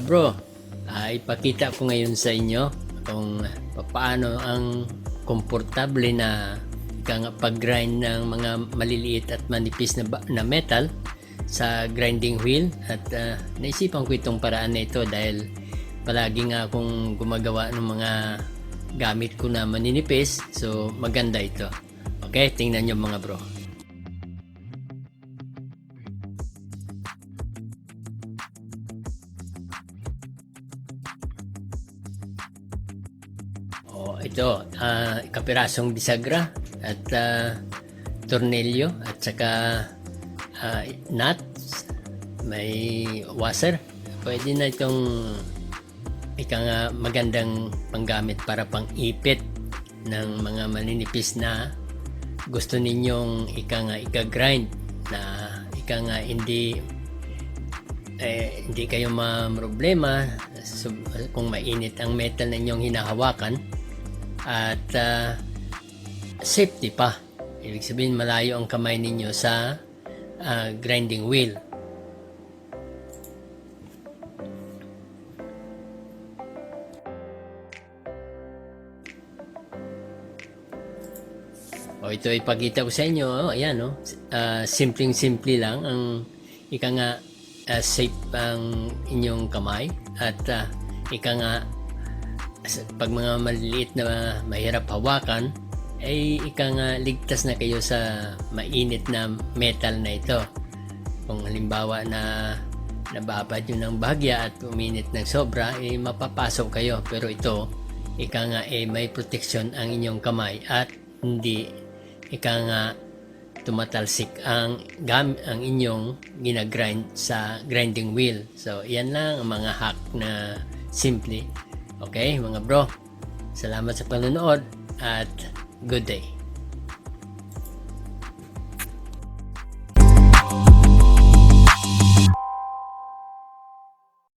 bro, ah, ipakita ko ngayon sa inyo kung paano ang komportable na pag-grind ng mga maliliit at manipis na, na metal sa grinding wheel. At ah, naisipan ko itong paraan na ito dahil palagi nga akong gumagawa ng mga gamit ko na maninipis. So maganda ito. Okay tingnan nyo mga bro Oh, ito, ah, kapirasong bisagra at ah, tornilyo at saka ah, nuts, may washer. Pwede na itong ika nga magandang panggamit para pang ipit ng mga maninipis na gusto ninyong ika nga ika-grind na ika nga hindi eh, hindi kayo ma-problema kung mainit ang metal na inyong hinahawakan at ah, safety pa. Ibig sabihin malayo ang kamay ninyo sa ah, grinding wheel. O ito ipakita ko sa inyo, oh, ayan oh. Ah, simpleng-simple lang ang ika nga ah, safe ang inyong kamay at ah, ika nga pag mga maliliit na mahirap hawakan ay ika nga ligtas na kayo sa mainit na metal na ito. Kung halimbawa na nababad yun ng bahagya at uminit ng sobra, eh mapapasok kayo. Pero ito, ika nga eh may protection ang inyong kamay at hindi ika nga tumatalsik ang gam ang inyong ginagrind sa grinding wheel. So, yan lang ang mga hack na simple. Okay, mga bro. Salamat sa panonood at good day.